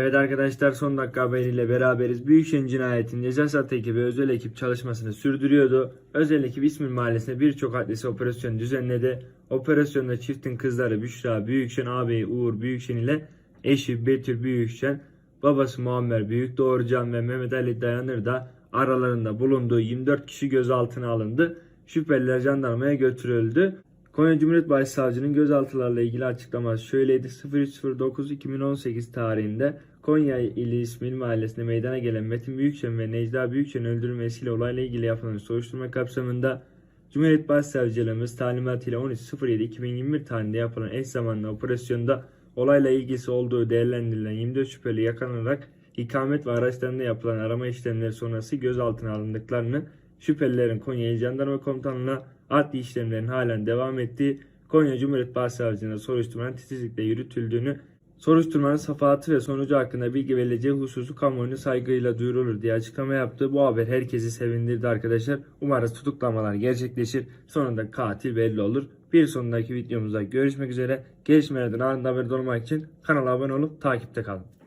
Evet arkadaşlar son dakika haberiyle beraberiz. Büyükşehir cinayetin ceza ekibi özel ekip çalışmasını sürdürüyordu. Özel ekip İsmail Mahallesi'nde birçok adresi operasyon düzenledi. Operasyonda çiftin kızları Büşra Büyükşen, ağabeyi Uğur Büyükşen ile eşi Betül Büyükşen, babası Muammer Büyük Doğrucan ve Mehmet Ali Dayanır da aralarında bulunduğu 24 kişi gözaltına alındı. Şüpheliler jandarmaya götürüldü. Konya Cumhuriyet Başsavcının gözaltılarla ilgili açıklaması şöyleydi. 03.09.2018 tarihinde Konya ili İsmail Mahallesi'nde meydana gelen Metin Büyükşen ve Necda Büyükşen'in öldürülmesiyle olayla ilgili yapılan soruşturma kapsamında Cumhuriyet Başsavcılığımız talimatıyla 13.07.2021 tarihinde yapılan eş zamanlı operasyonda olayla ilgisi olduğu değerlendirilen 24 şüpheli yakalanarak ikamet ve araçlarında yapılan arama işlemleri sonrası gözaltına alındıklarını şüphelilerin Konya Jandarma Komutanlığı'na adli işlemlerin halen devam ettiği Konya Cumhuriyet Başsavcılığına soruşturmanın titizlikle yürütüldüğünü soruşturmanın safahatı ve sonucu hakkında bilgi verileceği hususu kamuoyuna saygıyla duyurulur diye açıklama yaptı. Bu haber herkesi sevindirdi arkadaşlar. Umarız tutuklamalar gerçekleşir. Sonunda katil belli olur. Bir sonraki videomuzda görüşmek üzere. Gelişmelerden anında haberdar olmak için kanala abone olup takipte kalın.